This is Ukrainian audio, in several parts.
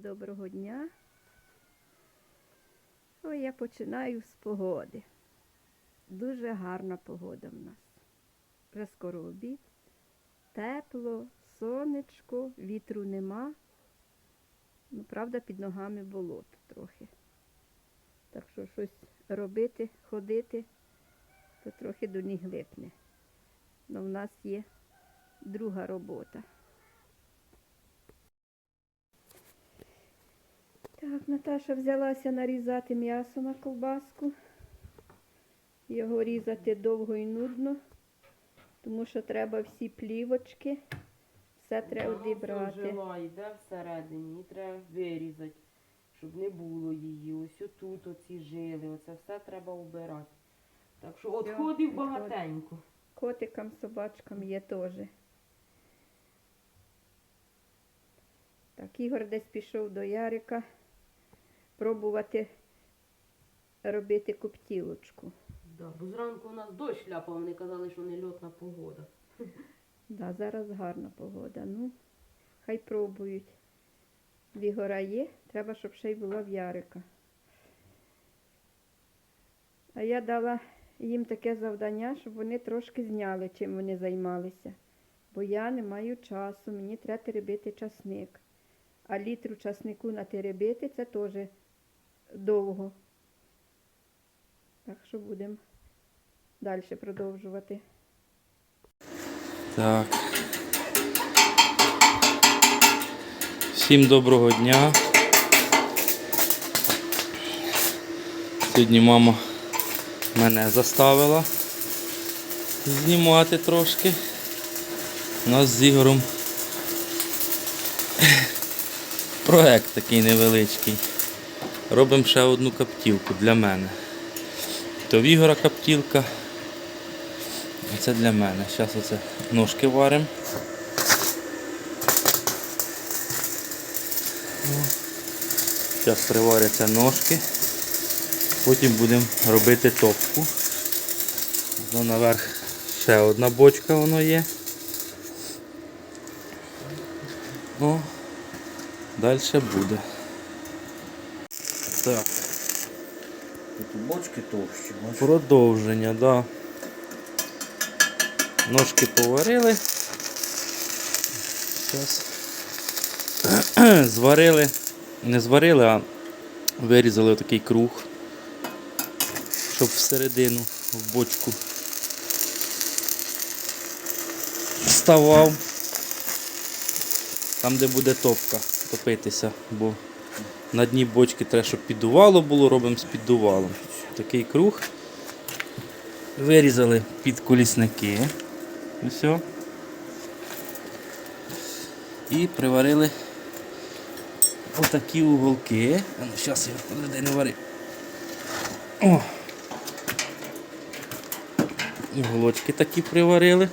доброго дня. Ой, я починаю з погоди. Дуже гарна погода в нас. Вже скоро обід. Тепло, сонечко, вітру нема. Ну, правда, під ногами болото трохи. Так що щось робити, ходити, то трохи до них липне. Но в нас є друга робота. Так, Наташа взялася нарізати м'ясо на ковбаску. Його різати довго і нудно, тому що треба всі плівочки, все треба Вона одібрати. Жила, йде всередині, її треба вирізати, щоб не було її. Ось отут оці жили, оце все треба убирати. Так що відходів багатенько. Котикам, собачкам є теж. Так, Ігор десь пішов до Ярика пробувати робити коптілочку. Да, бо зранку у нас дощ ляпав, вони казали, що не льотна погода. Да, зараз гарна погода. Ну, хай пробують. В Ігора є, треба, щоб ще й була в Ярика. А я дала їм таке завдання, щоб вони трошки зняли, чим вони займалися. Бо я не маю часу, мені треба теребити часник. А літру часнику натеребити це теж довго. Так що будемо далі продовжувати. Так. Всім доброго дня. Сьогодні мама мене заставила знімати трошки. У нас з Ігорем проект такий невеличкий. Робимо ще одну каптівку для мене. То в Ігора каптілка, це для мене. Зараз оце ножки варимо. Зараз приваряться ножки. Потім будемо робити топку. Воно наверх ще одна бочка воно є. О, далі буде. Так, Тут бочки товщі, продовження, да. Ножки поварили. Зараз. Зварили. Не зварили, а вирізали отакий круг, щоб всередину в бочку вставав. Там, де буде топка топитися, бо на дні бочки треба, щоб піддувало було, робимо з піддувалом. Такий круг. Вирізали під колісники. Все. І приварили отакі уголки. Зараз я подожди, не варив. О! Уголочки такі приварили.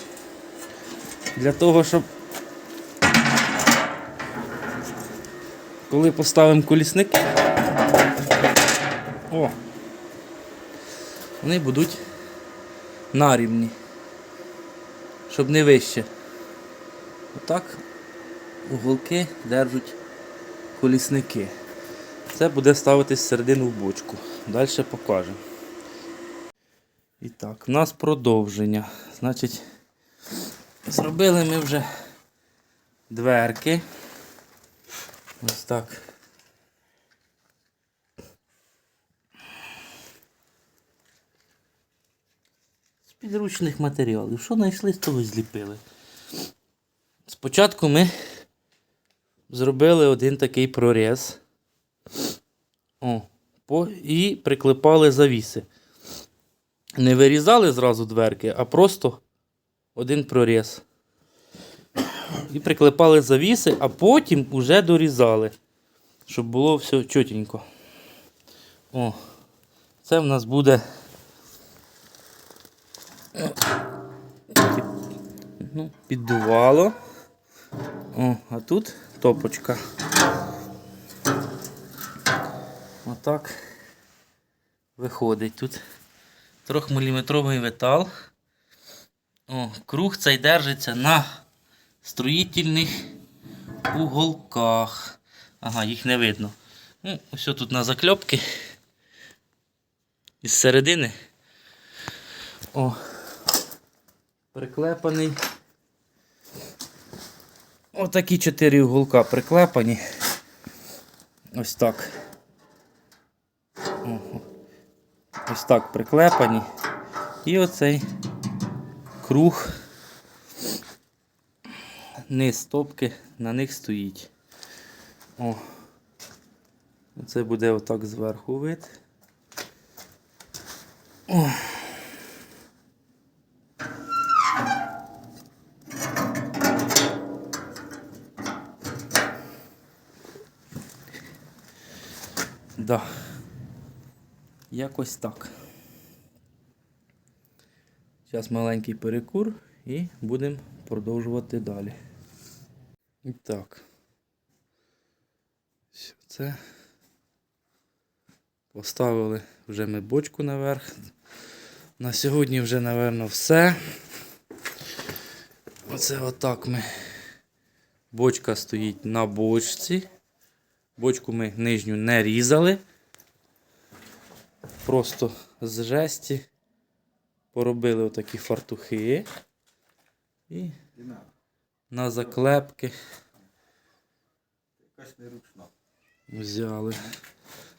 Для того, щоб коли поставимо колісники, о, вони будуть нарівні, щоб не вище. Отак уголки держать колісники. Це буде ставитись всередину в бочку. Далі покажемо. І так, в нас продовження. Значить, зробили ми вже дверки. Ось так. З підручних матеріалів. Що знайшли, з того зліпили. Спочатку ми зробили один такий проріз. О, по, і приклепали завіси. Не вирізали зразу дверки, а просто один проріз. І приклепали завіси, а потім уже дорізали, щоб було все чотенько. О, це в нас буде. Ну, піддувало. О, а тут топочка. Отак виходить. Тут трьохміліметровий метал. О, круг цей держиться на строїтельних уголках. Ага, їх не видно. Ну, ось тут на закльопки. Із середини. О. Приклепаний. Отакі чотири уголка приклепані. Ось так. Ось так приклепані. І оцей круг. Низ стопки на них стоїть. О. Це буде отак зверху вид. О. Да. Якось так. Зараз маленький перекур і будемо продовжувати далі. І так. Все це. Поставили вже ми бочку наверх. На сьогодні вже, напевно, все. Оце отак ми. Бочка стоїть на бочці. Бочку ми нижню не різали. Просто з жесті поробили отакі фартухи. І на заклепки Якась неручна. взяли.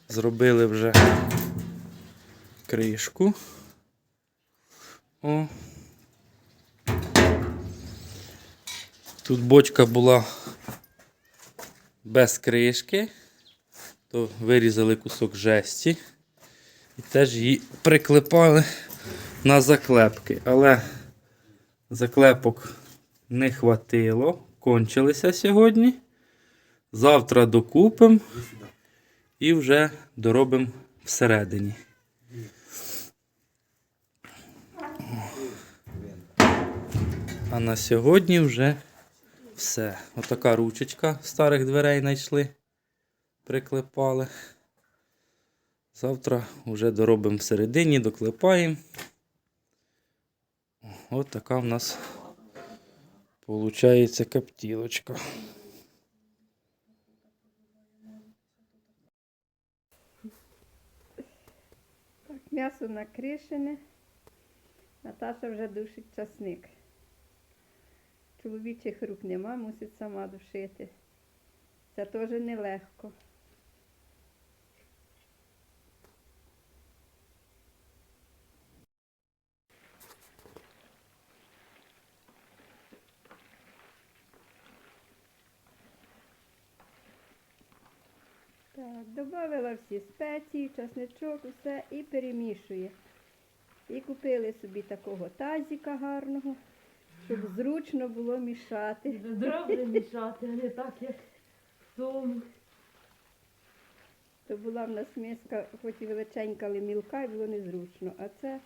Зробили вже кришку. О. Тут бочка була без кришки, то вирізали кусок жесті і теж її приклепали на заклепки. Але заклепок не хватило, кончилися сьогодні. Завтра докупимо і вже доробимо всередині. А на сьогодні вже все. Отака ручечка старих дверей знайшли, приклепали. Завтра вже доробимо всередині, доклепаємо. Ось така в нас виходить каптілочка. Так, м'ясо накришене. Наташа вже душить часник. Чоловічих рук нема, мусить сама душити. Це теж нелегко. Так, додала всі спеції, часничок, усе і перемішує. І купили собі такого тазіка гарного, щоб зручно було мішати. Дров не мішати, а не так, як в. То була в нас миска, хоч і величенька, але мілка, і було незручно. А це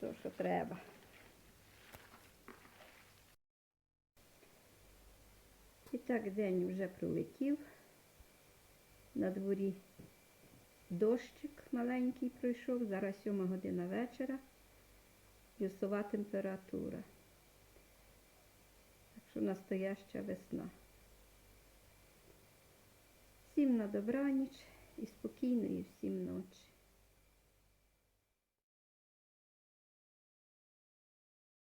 то, що треба. Так день вже пролетів. На дворі дощик маленький пройшов, зараз сьома година вечора. Плюсова температура. Так що настояща весна. Всім на добраніч і спокійної всім ночі.